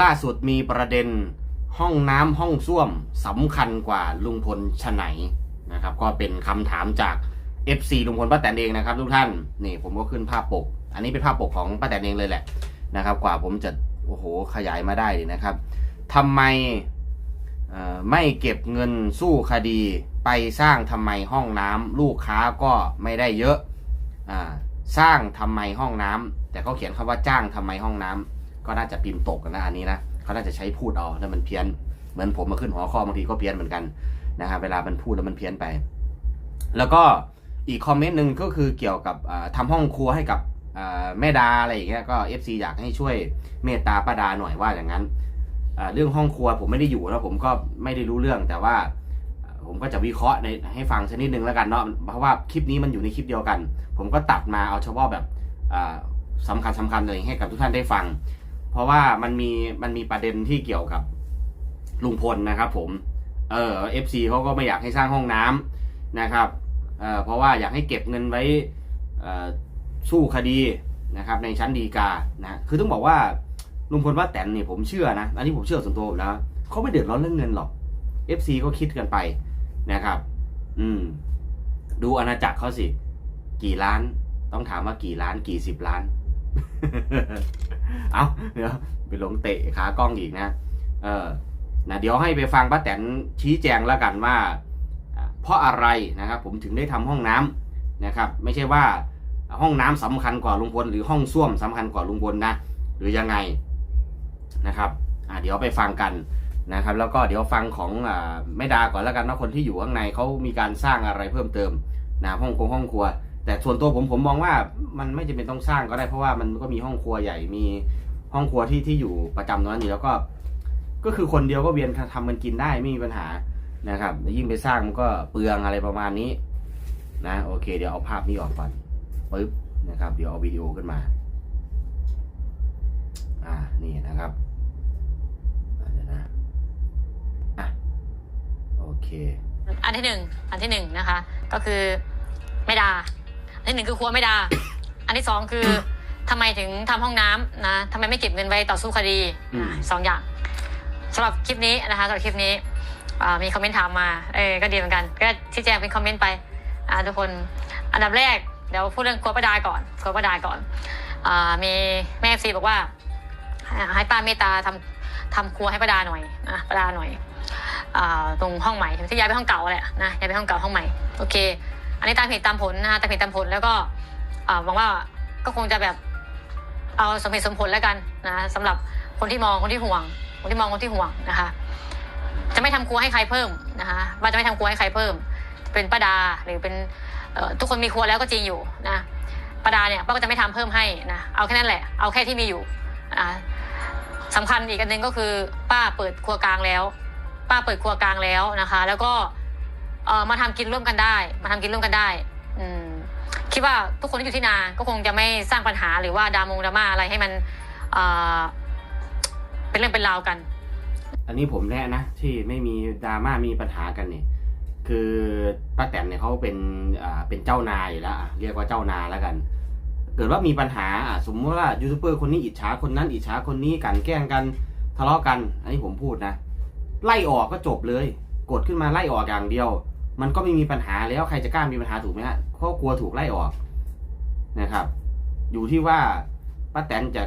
ล่าสุดมีประเด็นห้องน้ำห้องส้วมสำคัญกว่าลุงพลชไหนนะครับ ก็เป็นคำถามจาก FC ลุงพลป้าแตนเองนะครับทุกท่านนี่ผมก็ขึ้นภาพปก อันนี้เป็นภาพปกของป้าแตนเองเลยแหละนะครับ กว่าผมจะโอ้โหขยายมาได้นะครับทำไมไม่เก็บเงินสู้คดีไปสร้างทำไมห้องน้ำลูกค้าก็ไม่ได้เยอะอสร้างทำไมห้องน้ำแต่เขาเขียนคำว่าจ้างทำไมห้องน้ำ ก็น่าจะพิมพ์ตกนะอันนี้นะเขาน่าจะใช้พูดเอาแล้วมันเพี้ยน เหมือนผมมาขึ้นหัวข้อบางทีก็เพี้ยนเหมือนกันนะครับเวลามันพูดแล้วมันเพี้ยนไป แล้วก็อีกคอมเมนต์หนึ่งก็คือเกี่ยวกับอ่าทำห้องครัวให้กับแม่ดาอะไรอย่างเงี้ยก็ FC อยากให้ช่วยเมตตาป้าดาหน่อยว่าอย่างนั้นเรื่องห้องครัวผมไม่ได้อยู่แล้วผมก็ไม่ได้รู้เรื่องแต่ว่าผมก็จะวิเคราะห์ในให้ฟังสักนิดหนึ่งแล้วกันเนาะเพราะว่าคลิปนี้มันอยู่ในคลิปเดียวกัน ผมก็ตัดมาเอาเฉพาะแบบอ่าสำคัญสำคัญเลยให้กับทุกท่านได้ฟัง เพราะว่ามันมีมันมีประเด็นที่เกี่ยวกับลุงพลนะครับ ผม เออเอฟซีเขาก็ไม่อยากให้สร้างห้องน้ำนะครับเออเพราะว่าอยากให้เก็บเงินไว้เออสู้คดีนะครับ ในชั้นฎีกานะคือต้องบอกว่าลุงพลว่าแตนเนี่ยผมเชื่อนะอันนี้ผมเชื่อส่วนตัวผมนะเขาไม่เดือดร้อนเรื่องเงินหรอก FC ก็คิดกันไปนะครับ อืม ดูอาณาจักรเขาสิ กี่ล้าน ต้องถามว่ากี่ล้าน กี่สิบล้าน เอาเดี๋ยวไปหลงเตะขากล้องอีกนะ เออนะเดี๋ยวให้ไปฟังป้าแตนชี้แจงแล้วกันว่า เพราะอะไรนะครับ ผมถึงได้ทำห้องน้ำนะครับ ไม่ใช่ว่าห้องน้ำสำคัญกว่าลุงพลหรือห้องส้วมสำคัญกว่าลุงพลนะ หรือยังไงนะครับเดี๋ยวไปฟังกันนะครับ แล้วก็เดี๋ยวฟังของอแม่ดาก่อนแล้วกันว่าคนที่อยู่ข้างในเขามีการสร้างอะไรเพิ่มเติมนะห้องคงห้องครัว แต่ส่วนตัวผมผมมองว่ามันไม่จำเป็นต้องสร้างก็ได้เพราะว่ามันก็มีห้องครัวใหญ่มีห้องครัวที่ที่อยู่ประจำตรงนั้นอยู่แล้วก็ ก็คือคนเดียวก็เวียนทำมันกินได้ไม่มีปัญหานะครับ ยิ่งไปสร้างมันก็เปลืองอะไรประมาณนี้ นะโอเค เดี๋ยวเอาภาพนี้ออกก่อนปึ๊บนะครับ เดี๋ยวเอาวิดีโอขึ้นมา อ่านี่นะครับเดี๋ยวนะอะโอเค อันที่หนึ่งอันที่หนึ่งนะคะ ก็คือไม่ดา อันที่หนึ่งคือครัวไม่ดา อันที่สองคือทำไมถึงทำห้องน้ำนะทำไมไม่เก็บเงินไว้ต่อสู้คดีอืมอะสองอย่างสำหรับคลิปนี้นะคะสำหรับคลิปนี้อ่ามีคอมเมนต์ถามมาเออก็ดีเหมือนกัน ก็ชี้แจงเป็นคอมเมนต์ไปอ่าทุกคนอันดับแรกเดี๋ยวพูดเรื่องครัวประดาก่อนครัวประดาก่อนอ่ามีแม่ซีบอกว่าอ่าให้ป้าเมตตาทำทำครัวให้ประดาหน่อยอะประดาหน่อย อ่าตรงห้องใหม่ที่ย้ายไปห้องเก่าแหละนะย้ายไปห้องเก่าห้องใหม่โอเค อันนี้ตามเหตุตามผลนะคะตามเหตุตามผลแล้วก็หวังว่าก็คงจะแบบเอาสมเหตุสมผลแล้วกันนะสำหรับคนที่มองคนที่ห่วง คนที่มองคนที่ห่วงนะคะ จะไม่ทำครัวให้ใครเพิ่มนะคะว่าจะไม่ทำครัวให้ใครเพิ่ม เป็นป้าดาหรือเป็นทุกคนมีครัวแล้วก็จริงอยู่นะป้าดาเนี่ยป้าก็จะไม่ทำเพิ่มให้นะเอาแค่นั้นแหละเอาแค่ที่มีอยู่อ่าสำคัญอีกอันหนึ่งก็คือ ป้าเปิดครัวกลางแล้ว ป้าเปิดครัวกลางแล้วนะคะ แล้วก็ เออมาทำกินร่วมกันได้ มาทำกินร่วมกันได้ อืมคิดว่าทุกคนที่อยู่ที่นาก็คงจะไม่สร้างปัญหาหรือว่าดรามงดราม่าอะไรให้มันเออเป็นเรื่องเป็นราวกัน อันนี้ผมแนะนะที่ไม่มีดราม่ามีปัญหากันเนี่ยคือป้าแตนเนี่ยเขาเป็นอ่าเป็นเจ้านายอยู่แล้วเรียกว่าเจ้านาแล้วกัน เกิดว่ามีปัญหาอะสมมติว่ายูทูบเบอร์คนนี้อิจฉาคนนั้นอิจฉาคนนี้กันแกล้งกันทะเลาะกัน อันนี้ผมพูดนะ ไล่ออกก็จบเลย กดขึ้นมาไล่ออกอย่างเดียว มันก็ไม่มีปัญหาแล้วใครจะกล้ามีปัญหาถูกไหมฮะเพราะกลัวถูกไล่ออกนะครับ อยู่ที่ว่าป้าแตนจะ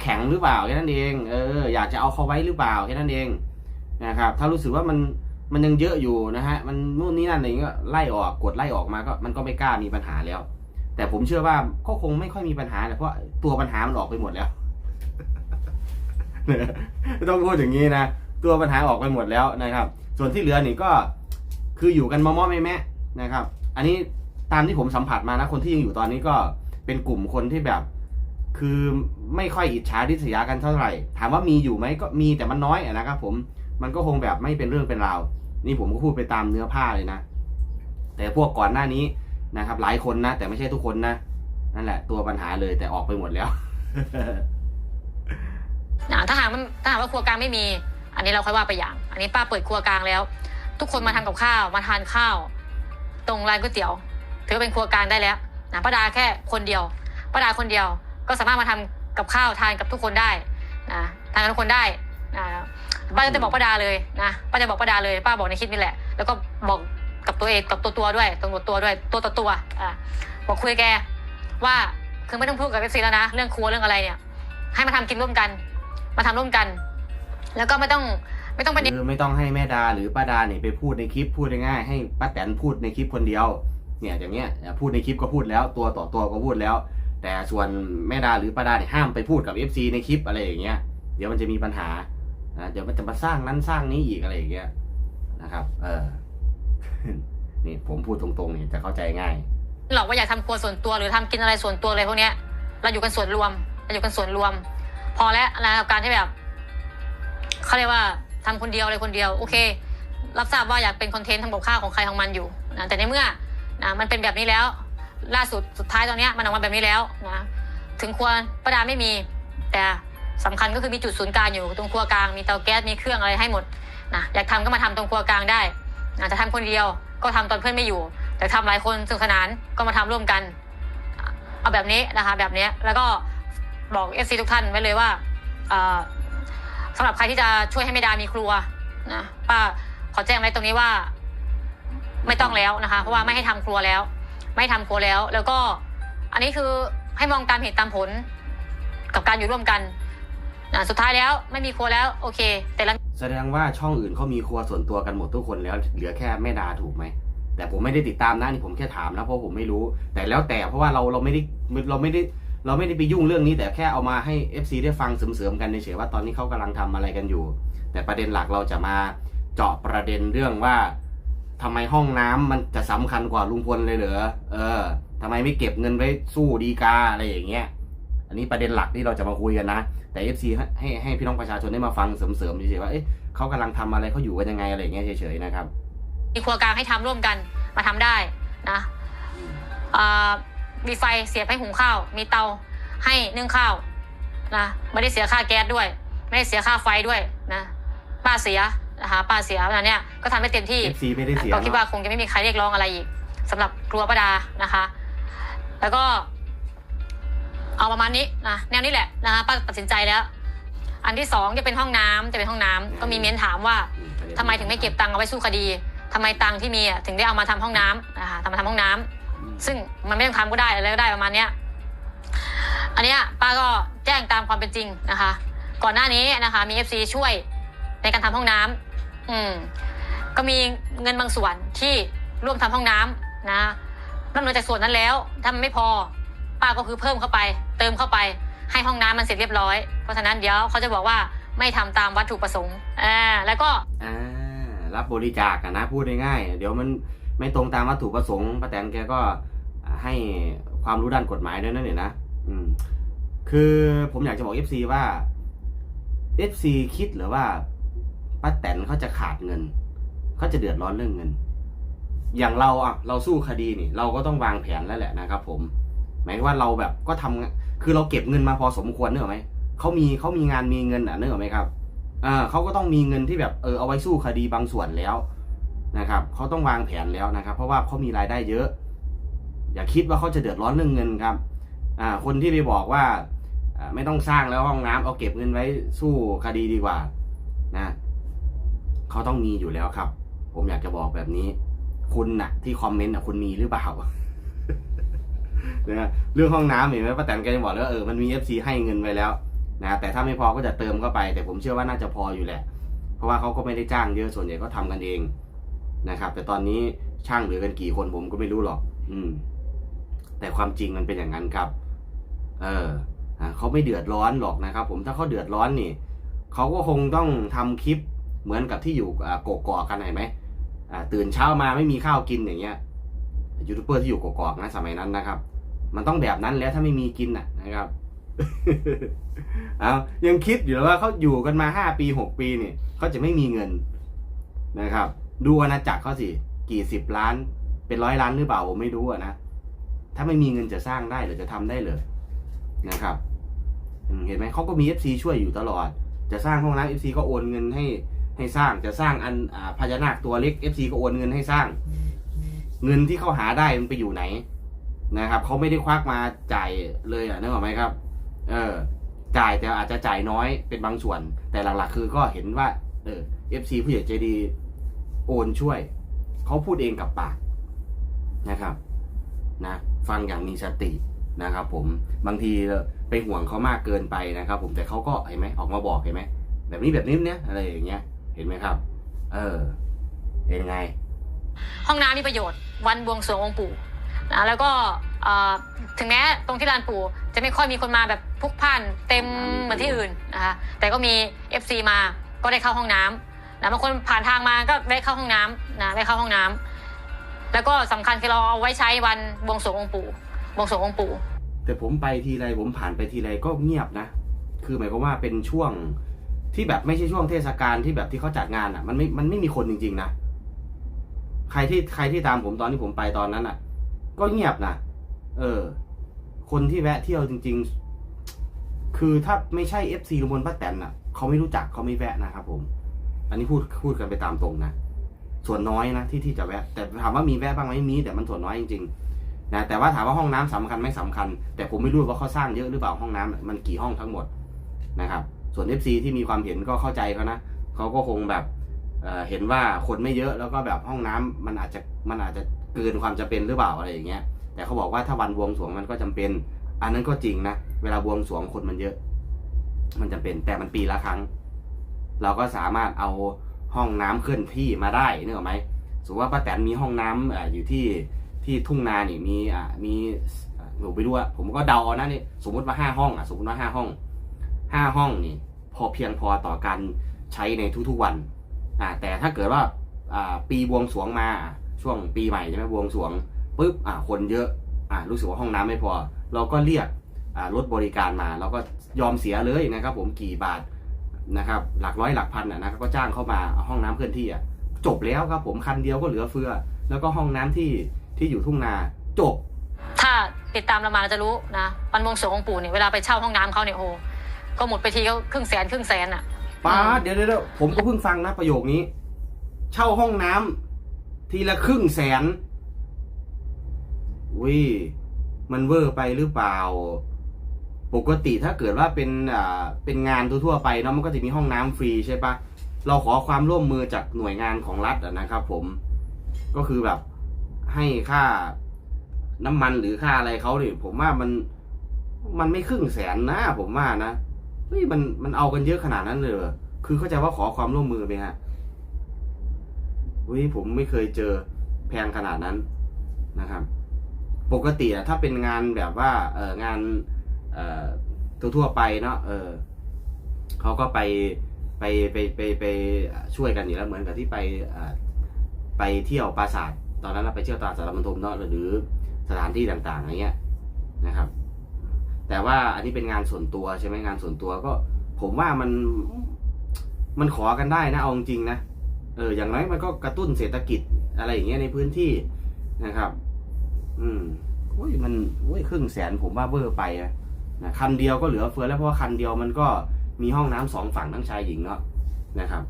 แข็งหรือเปล่าแค่นั้นเอง เออ อยากจะเอาเขาไว้หรือเปล่าแค่นั้นเองนะครับ ถ้ารู้สึกว่ามันมันยังเยอะอยู่นะฮะ มันนู่นนี่นั่นอะไรเงี้ยไล่ออกกดไล่ออกมาก็มันก็ไม่กล้ามีปัญหาแล้ว แต่ผมเชื่อว่าก็คงไม่ค่อยมีปัญหาแหละเพราะตัวปัญหามันออกไปหมดแล้วต้องพูดอย่างนี้นะตัวปัญหาออกไปหมดแล้วนะครับ ส่วนที่เหลือนี่ก็ คืออยู่กันมอมอแม่แม่นะครับ อันนี้ตามที่ผมสัมผัสมานะคนที่ยังอยู่ตอนนี้ก็เป็นกลุ่มคนที่แบบ คือไม่ค่อยอิจฉาริษยากันเท่าไหร่ ถามว่ามีอยู่ไหมก็มีแต่มันน้อยนะครับ ผมมันก็คงแบบไม่เป็นเรื่องเป็นราวนี่ผมก็พูดไปตามเนื้อผ้าเลยนะ แต่พวกก่อนหน้านี้นะครับ หลายคนนะแต่ไม่ใช่ทุกคนนะนั่นแหละ ตัวปัญหาเลยแต่ออกไปหมดแล้วถ้าหากมันถ้าหากว่าครัวกลางไม่มี อันนี้เราค่อยว่าไปอย่าง อันนี้ป้าเปิดครัวกลางแล้ว ทุกคนมาทำกับข้าวมาทานข้าว ตรงร้านก๋วยเตี๋ยว ถือว่าเป็นครัวกลางได้แล้วนะป้าดาแค่คนเดียวป้าดาคนเดียวก็สามารถมาทำกับข้าวทานกับทุกคนได้นะถ้าามกันทุกคนได้อ่าป้าจะบอกป้าดาเลยนะป้าจะบอกป้าดาเลย ป้าบอกในคลิปนี่แหละ แล้วก็บอกกับตัวเองกับตัวตัวด้วยตำรวตัวด้วยตัวต่อตัวอ่าบอกคุยแกว่าคือไม่ต้องพูดกับเอฟซีแล้วนะ เรื่องครัวเรื่องอะไรเนี่ย ให้มาทำกินร่วมกัน มาทำร่วมกัน แล้วก็ไม่ต้อง ไม่ต้องไปคือไม่ต้องให้แม่ดาหรือป้าดาเนี่ยไปพูดในคลิปพูดง่ายๆให้ป้าแตนพูดในคลิปคนเดียว เนี่ยอย่างเงี้ยพูดในคลิปก็พูดแล้ว ตัวต่อตัวก็พูดแล้ว แต่ส่วนแม่ดาหรือป้าดาเนี่ยห้ามไปพูดกับ FC ในคลิปอะไรอย่างเงี้ยเดี๋ยวมันจะมีปัญหานะเดี๋ยวมันจะมาสร้างนั้นสร้างนี้อีกอะไรอย่างเงี้ยนะครับ เออนี่ผมพูดตรงๆนี่จะเข้าใจง่ายหรอกว่าอยากทำครัวส่วนตัวหรือทำกินอะไรส่วนตัวอะไรพวกเนี้ยเราอยู่กันส่วนรวมเราอยู่กันส่วนรวม พอแล้วนะกับการที่แบบเขาเรียกว่า ทำคนเดียวอะไรคนเดียวโอเค รับทราบว่าอยากเป็นคอนเทนต์ทำกับข้าวของใครของมันอยู่นะแต่ในเมื่อนะมันเป็นแบบนี้แล้ว ล่าสุดสุดท้ายตอนนี้มันออกมาแบบนี้แล้วนะถึงครัวประดาไม่มี แต่สำคัญก็คือมีจุดศูนย์กลางอยู่ตรงครัวกลางมีเตาแก๊สมีเครื่องอะไรให้หมดนะอยากทำก็มาทำตรงครัวกลางได้นะจะทำคนเดียวก็ทำตอนเพื่อนไม่อยู่ แต่ทำหลายคนสนุกสนานก็มาทำร่วมกัน เอาแบบนี้นะคะแบบนี้แล้วก็บอกเอฟซีทุกท่านไว้เลยว่าอ่อ สำหรับใครที่จะช่วยให้ไม่ดามีครัวนะป้าขอแจ้งไว้ตรงนี้ว่า ไม่ต้องแล้วนะคะ เพราะว่าไม่ให้ทำครัวแล้ว ไม่ทำครัวแล้ว แล้วก็ อันนี้คือให้มองตามเหตุตามผล กับการอยู่ร่วมกันนะสุดท้ายแล้วไม่มีครัวแล้ว โอเค แต่ละแสดงว่าช่องอื่นเขามีครัวส่วนตัวกันหมดทุกคนแล้ว เหลือแค่แม่ดาถูกไหมแต่ผมไม่ได้ติดตามนะนี่ผมแค่ถามนะเพราะผมไม่รู้ แต่แล้วแต่เพราะว่าเราเราไม่ได้เราไม่ได้ เราไม่ได้ไปยุ่งเรื่องนี้แต่แค่เอามาให้ FC ได้ฟังเสริมๆกันเฉยๆว่าตอนนี้เขากำลังทำอะไรกันอยู่ แต่ประเด็นหลักเราจะมาเจาะประเด็นเรื่องว่าทำไมห้องน้ำมันจะสำคัญกว่าลุงพลเลยเหรอเออทำไมไม่เก็บเงินไว้สู้ดีกาอะไรอย่างเงี้ยอันนี้ประเด็นหลักที่เราจะมาคุยกันนะแต่ FC ให้ให้ให้พี่น้องประชาชนได้มาฟังเสริมๆเฉยๆว่าเอ๊ะเขากำลังทำอะไรเขาอยู่กันยังไงอะไรอย่างเงี้ยเฉยๆนะครับมีครัวกลางให้ทำร่วมกันมาทำได้นะอ่า มีไฟเสียบให้หุงข้าว มีเตาให้นึ่งข้าวนะไม่ได้เสียค่าแก๊สด้วย ไม่ได้เสียค่าไฟด้วยนะป้าเสียนะคะป้าเสียขนาดเนี้ยก็ทำให้เต็มที่ FC ไม่ได้เสียก็คิดว่าเนาะคงจะไม่มีใครเรียกร้องอะไรอีกสำหรับครัวประดานะคะ แล้วก็ เอาประมาณนี้นะแนวนี้แหละนะคะป้าตัดสินใจแล้ว อันที่สองจะเป็นห้องน้ำจะเป็นห้องน้ำก็มีเม้นถามว่าทำไมถึงไม่เก็บตังค์เอาไว้สู้คดีทำไมตังค์ที่มีอะถึงได้เอามาทำห้องน้ำนะคะทำมาทำห้องน้ำ ซึ่งมันไม่ต้องทำก็ได้อะไรก็ได้ประมาณเนี้ยอันเนี้ยป้าก็แจ้งตามความเป็นจริงนะคะ ก่อนหน้านี้นะคะ มีเอฟซีช่วยในการทำห้องน้ำอืม ก็มีเงินบางส่วนที่ร่วมทำห้องน้ำนะนอกเหนือจากส่วนนั้นแล้วถ้ามันไม่พอ ป้าก็คือเพิ่มเข้าไป เติมเข้าไป ให้ห้องน้ำมันเสร็จเรียบร้อย เพราะฉะนั้นเดี๋ยวเขาจะบอกว่าไม่ทำตามวัตถุประสงค์อ่าแล้วก็อ่ารับบริจาคอะนะพูดง่ายๆเดี๋ยวมัน ไม่ตรงตามวัตถุประสงค์ป้าแตนแกก็ให้ความรู้ด้านกฎหมายด้วยนั่นเนี่ยนะอืมคือผมอยากจะบอก FC ว่า FC คิดหรือว่าป้าแตนเขาจะขาดเงินเขาจะเดือดร้อนเรื่องเงิน อย่างเราอะเราสู้คดีนี่ เราก็ต้องวางแผนแล้วแหละนะครับผม หมายว่าเราแบบก็ทำงาคือเราเก็บเงินมาพอสมควรเนอะไหมเขามีเขามีงานมีเงินอะเนอะไหมครับอ่าเขาก็ต้องมีเงินที่แบบเออเอาไว้สู้คดีบางส่วนแล้ว นะครับเขาต้องวางแผนแล้วนะครับ เพราะว่าเขามีรายได้เยอะ อย่าคิดว่าเขาจะเดือดร้อนเรื่องเงินครับอ่าคนที่ไปบอกว่าไม่ต้องสร้างแล้วห้องน้ำเอาเก็บเงินไว้สู้คดีดีกว่านะเขาต้องมีอยู่แล้วครับ ผมอยากจะบอกแบบนี้ คุณน่ะ ที่คอมเมนต์น่ะคุณมีหรือเปล่านะเรื่องห้องน้ำเห็นไหมป้าแตนแกจะบอกแล้ววาเออมันมีเอฟซีให้เงินไว้แล้วนะแต่ถ้าไม่พอก็จะเติมเข้าไป แต่ผมเชื่อว่าน่าจะพออยู่แหละ เพราะว่าเขาก็ไม่ได้จ้างเยอะส่วนใหญ่ก็ทำกันเอง นะครับ แต่ตอนนี้ช่างเหลือกันกี่คนผมก็ไม่รู้หรอก อืม แต่ความจริงมันเป็นอย่างนั้นครับ เออเขาไม่เดือดร้อนหรอกนะครับ ผมถ้าเขาเดือดร้อนนี่เขาก็คงต้องทำคลิปเหมือนกับที่อยู่อ่ากกอกกันเห็นไหมตื่นเช้ามาไม่มีข้าวกินอย่างเงี้ยยูทูบเบอร์ที่อยู่กกอกนะสมัยนั้นนะครับ มันต้องแบบนั้นแล้วถ้าไม่มีกินน่ะนะครับเอายังคิดอยู่เลยว่าเขาอยู่กันมาห้าปีหกปีเนี่ยเขาจะไม่มีเงินนะครับ ดูอาณาจักรเขาสิ กี่สิบล้าน เป็นร้อยล้านหรือเปล่าผมไม่รู้อะนะ ถ้าไม่มีเงินจะสร้างได้หรือจะทำได้เลยนะครับ เห็นไหมเขาก็มี FC ช่วยอยู่ตลอด จะสร้างห้องน้ำ FC ก็โอนเงินให้ให้สร้าง จะสร้างอันอพญานาคตัวเล็ก FC ก็โอนเงินให้สร้าง เงินที่เขาหาได้มันไปอยู่ไหนนะครับเขาไม่ได้ควักมาจ่ายเลยอะนึกออกไหมครับ เออ จ่ายแต่อาจจะจ่ายน้อยเป็นบางส่วน แต่หลักๆ คือก็เห็นว่า เออเอฟซีผู้ใหญ่ใจดี โอนช่วย เขาพูดเองกับปากนะครับนะฟังอย่างมีสตินะครับ ผมบางทีไปห่วงเขามากเกินไปนะครับ ผมแต่เขาก็เห็นไหมออกมาบอกเห็นไหมแบบนี้แบบนี้เนี่ยอะไรอย่างเงี้ยเห็นไหมครับ เออเห็นไง ห้องน้ำมีประโยชน์ วันบวงสรวงองค์ปู่นะแล้วก็เอ่อถึงแม้ตรงที่ลานปู่จะไม่ค่อยมีคนมาแบบพลุกพล่านเต็มเหมือนที่อื่นนะคะแต่ก็มี FC มาก็ได้เข้าห้องน้ำ นะบางคนผ่านทางมาก็ได้เข้าห้องน้ำนะได้เข้าห้องน้ำแล้วก็สำคัญคือเราเอาไว้ใช้วันบวงสรวงองค์ปู่บวงสรวงองค์ปู่ แต่ผมไปทีไรผมผ่านไปทีไรก็เงียบนะ คือหมายความว่าเป็นช่วงที่แบบไม่ใช่ช่วงเทศกาลที่แบบที่เขาจัดงานอะ มันไม่มันไม่มีคนจริง ๆนะใครที่ใครที่ตามผมตอนที่ผมไปตอนนั้นอะ ก็เงียบนะเออ คนที่แวะเที่ยวจริง ๆ คือถ้าไม่ใช่เอฟซีลุงพลป้าแตนอะ เขาไม่รู้จักเขาไม่แวะนะครับผม อันนี้พูดพูดกันไปตามตรงนะส่วนน้อยนะที่ที่จะแวะ แต่ถามว่ามีแวะบ้างไหมมีแต่มันส่วนน้อยจริงๆนะแต่ว่าถามว่าห้องน้ำสำคัญไม่สำคัญ แต่ผมไม่รู้ว่าเขาสร้างเยอะหรือเปล่าห้องน้ำมันกี่ห้องทั้งหมดนะครับส่วน FC ที่มีความเห็นก็เข้าใจเขานะเขาก็คงแบบเเห็นว่าคนไม่เยอะแล้วก็แบบห้องน้ำมันอาจจะมันอาจจะเกินความจำเป็นหรือเปล่าอะไรอย่างเงี้ยแต่เขาบอกว่าถ้าวันบวงสรวงมันก็จำเป็น อันนั้นก็จริงนะเวลาบวงสรวงคนมันเยอะ มันจำเป็นแต่มันปีละครั้ง เราก็สามารถเอาห้องน้ำเคลื่อนที่มาได้นึกออกไหมสมมติว่าป้าแตนมีห้องน้ำเอ่ออยู่ที่ที่ทุ่งนาเนี่ยมีอ่ามีหนูไปดูอะผมก็เดาเอานะนี่สมมติว่าห้าห้องอะสมมติว่าห้าห้องห้าห้องนี่พอเพียงพอต่อการใช้ในทุกๆวันอ่าแต่ถ้าเกิดว่าอ่าปีบวงสวงมาช่วงปีใหม่ใช่ไหมบวงสวงปุ๊บอ่าคนเยอะอ่ารู้สึกว่าห้องน้ำไม่พอ เราก็เรียกอ่ารถบริการมา เราก็ยอมเสียเลยนะครับผมกี่บาท นะครับหลักร้อยหลักพันอะนะครับก็จ้างเข้ามาเอาห้องน้ำเคลื่อนที่อะจบแล้วครับผมคันเดียวก็เหลือเฟือ แล้วก็ห้องน้ำที่ที่อยู่ทุ่งนาจบ ถ้าติดตามเรามาเราจะรู้นะวันบวงสรวงองค์ปู่เนี่ยเวลาไปเช่าห้องน้ำเขาเนี่ยโอ้โหก็หมดไปทีก็ครึ่งแสนครึ่งแสนอะป้าอืมดเดี๋ยวเดี๋ยวเดี๋ยวผมก็เพิ่งฟังนะประโยคนี้ เช่าห้องน้ำทีละครึ่งแสนวิมันเวอร์ไปหรือเปล่า ปกติถ้าเกิดว่าเป็นอ่าเป็นงานทั่วๆไปเนาะมันก็จะมีห้องน้ำฟรีใช่ปะเราขอความร่วมมือจากหน่วยงานของรัฐนะครับผมก็คือแบบให้ค่าน้ำมันหรือค่าอะไรเขาเนี่ยผมว่ามันมันไม่ครึ่งแสนนะผมว่านะเฮ้ยมันมันเอากันเยอะขนาดนั้นเลยหรอคือเข้าใจว่าขอความร่วมมือไหมฮะเฮ้ยผมไม่เคยเจอแพงขนาดนั้นนะครับ ปกติอะถ้าเป็นงานแบบว่าเอองาน ทั่วๆไปเนาะเออเขาก็ไปไปไปไปไปช่วยกันอยู่แล้วเหมือนกับที่ไปไปเที่ยวปราสาทตอนนั้นเราไปเที่ยวตราสารบันทมเนาะหรือสถานที่ต่างๆอย่างเงี้ยนะครับ แต่ว่าอันนี้เป็นงานส่วนตัวใช่ไหมงานส่วนตัวก็ผมว่ามันมันขอกันได้นะเอาจริงนะเอออย่างน้อยมันก็กระตุ้นเศรษฐกิจอะไรอย่างเงี้ยในพื้นที่นะครับ อืมโอ้ยมันโอ้ยครึ่งแสนผมว่าเบอร์ไปอะ นะคันเดียวก็เหลือเฟือแล้วเพราะว่าคันเดียวมันก็มีห้องน้ำสองฝั่งทั้งชายหญิงเนาะนะครับ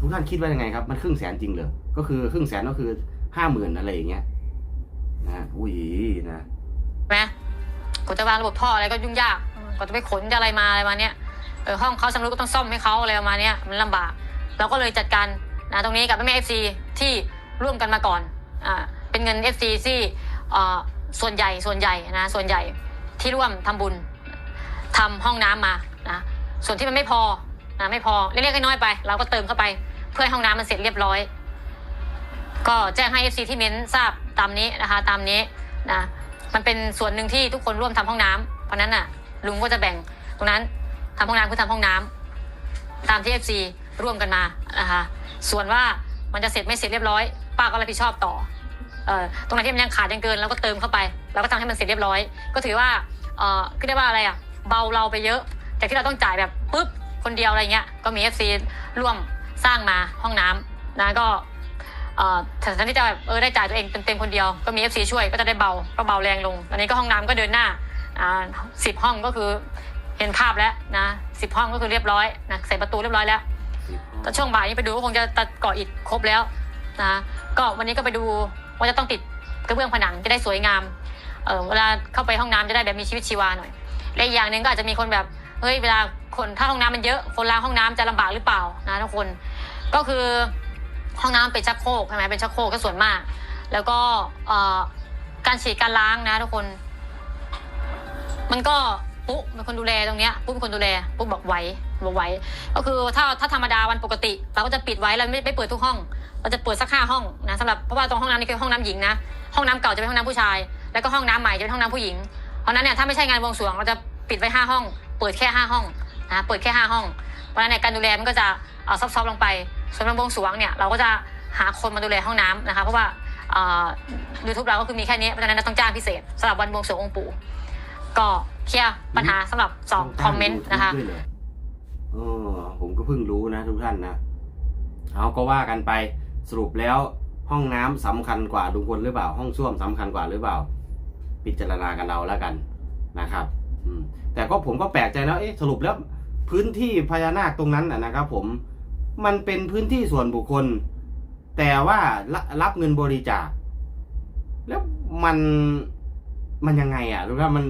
ทุกท่านคิดว่ายังไงครับ มันครึ่งแสนจริงเหรอก็คือครึ่งแสนก็คือห้าหมื่นอะไรอย่างเงี้ยนะอุ้ยนะไหมกว่าจะวางระบบท่ออะไรก็ยุ่งยากกว่าจะไปขนจะอะไรมาอะไรมาเนี้ยเออห้องเขาชำรุดก็ต้องซ่อมให้เขาอะไรประมาณเนี้ยมันลำบากเราก็เลยจัดการนะตรงนี้กับแม่เอฟซีที่ร่วมกันมาก่อนอ่าเป็นเงินเอฟซีที่เอ่อส่วนใหญ่ส่วนใหญ่นะส่วนใหญ่ ที่ร่วมทำบุญทำห้องน้ำมานะส่วนที่มันไม่พอนะไม่พอเล็กๆน้อยๆไป เราก็เติมเข้าไป เพื่อให้ห้องน้ำมันเสร็จเรียบร้อย ก็แจ้งให้ FC ที่เม้นทราบตามนี้นะคะ ตามนี้นะมันเป็นส่วนหนึ่งที่ทุกคนร่วมทำห้องน้ำเพราะนั้นน่ะลุงก็จะแบ่งตรงนั้นทำห้องน้ำคือทำห้องน้ำตามที่ FC ร่วมกันมานะคะส่วนว่ามันจะเสร็จไม่เสร็จเรียบร้อย ป้าก็รับผิดชอบต่อเอ่อตรงไหนที่มันยังขาดยังเกินเราก็เติมเข้าไป เราก็ทำให้มันเสร็จเรียบร้อย ก็ถือว่าเอ่อคือได้ว่าอะไรอะเบาเราไปเยอะจากที่เราต้องจ่ายแบบปุ๊บคนเดียวอะไรเงี้ยก็มี FC ร่วมสร้างมาห้องน้ำนะก็เอ่อแทนที่จะแบบเออได้จ่ายตัวเองเต็มๆคนเดียวก็มี FC ช่วยก็จะได้เบาก็เบาแรงลงตอนนี้ก็ห้องน้ำก็เดินหน้าอ่าสิบห้องก็คือเห็นภาพแล้วนะสิบห้องก็คือเรียบร้อยนะใส่ประตูเรียบร้อยแล้วแต่ช่วงบ่ายนี้ไปดูก็คงจะตัดก่ออิฐครบแล้วนะก็วันนี้ก็ไปดูว่าจะต้องติดกระเบื้องผนังจะได้สวยงาม เออเวลาเข้าไปห้องน้ำจะได้แบบมีชีวิตชีวาหน่อยและอีกอย่างหนึ่งก็อาจจะมีคนแบบเฮ้ยเวลาคนถ้าห้องน้ำมันเยอะ คนล้างห้องน้ำจะลำบากหรือเปล่านะทุกคนก็คือห้องน้ำเป็นชักโครกใช่ไหมเป็นชักโครกก็ส่วนมาก แล้วก็การฉีดการล้างนะทุกคน มันก็ปุ๊เป็นคนดูแลตรงเนี้ยปุ๊เป็นคนดูแลปุ๊บอกไหวบอกไหวก็คือถ้าถ้าธรรมดาวันปกติ เราก็จะปิดไว้เราไม่ไม่เปิดทุกห้อง เราจะเปิดสักห้าห้องนะสำหรับเพราะว่าตรงห้องน้ำนี่คือห้องน้ำหญิงนะห้องน้ำเก่าจะเป็นห้องน้ำผู้ชาย แล้วก็ห้องน้ำใหม่จะเป็นห้องน้ำผู้หญิง เพราะฉะนั้นเนี่ยถ้าไม่ใช่งานบวงสรวงเราจะปิดไว้ห้าห้อง เปิดแค่ห้าห้องนะเปิดแค่ห้าห้อง เพราะฉะนั้นเนี่ยการดูแลมันก็จะเอาซอฟๆลงไป ส่วนวันบวงสรวงเนี่ยเราก็จะหาคนมาดูแลห้องน้ำนะคะเพราะว่ายูทูบเราก็คือมีแค่นี้เพราะฉะนั้นเราต้องจ้างพิเศษสำหรับวันบวงสรวงองค์ปู่ก็เคลียร์ปัญหาสำหรับสองคอมเมนต์นะคะด้วยเหรอเออผมก็เพิ่งรู้นะทุกท่านนะเอาก็ว่ากันไปสรุปแล้วห้องน้ำสำคัญกว่าลุงพลหรือเปล่า ห้องส้วมสำคัญกว่าหรือเปล่า พิจารณากันเอาแล้วกันนะครับแต่ก็ผมก็แปลกใจนะเอ๊ะสรุปแล้วพื้นที่พญานาคตรงนั้นนะนะครับ ผมมันเป็นพื้นที่ส่วนบุคคล แต่ว่ารับเงินบริจาค แล้วมันมันยังไงอะรู้ว่ามัน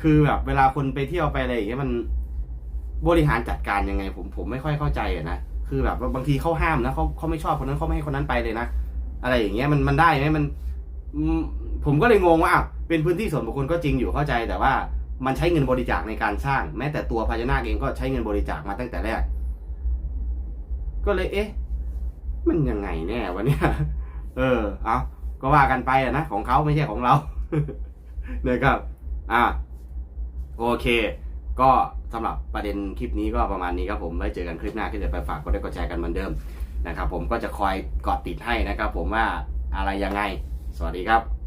คือแบบเวลาคนไปเที่ยวไปอะไรอย่างเงี้ยมันบริหารจัดการยังไง ผมผมไม่ค่อยเข้าใจอะนะคือแบบบางทีเขาห้ามนะเขาเขาไม่ชอบคนนั้นเขาไม่ให้คนนั้นไปเลยนะอะไรอย่างเงี้ยมันมันได้ไหมมัน ผมก็เลยงงว่าอ้าวเป็นพื้นที่ส่วนบุคคลก็จริงอยู่เข้าใจ แต่ว่ามันใช้เงินบริจาคในการสร้าง แม้แต่ตัวพญานาคเองก็ใช้เงินบริจาคมาตั้งแต่แรก ก็เลยเอ๊ะ มันยังไงแน่วะเนี่ยเออ เอาก็ว่ากันไปอะนะของเขาไม่ใช่ของเรานะครับ อะโอเค ก็สำหรับประเด็นคลิปนี้ก็ประมาณนี้ครับผมไว้เจอกันคลิปหน้าที่จะไปฝากกดไลค์กดแชร์กันเหมือนเดิมนะครับผมก็จะคอยกาะติดให้นะครับผมว่าอะไรยังไง สวัสดีครับ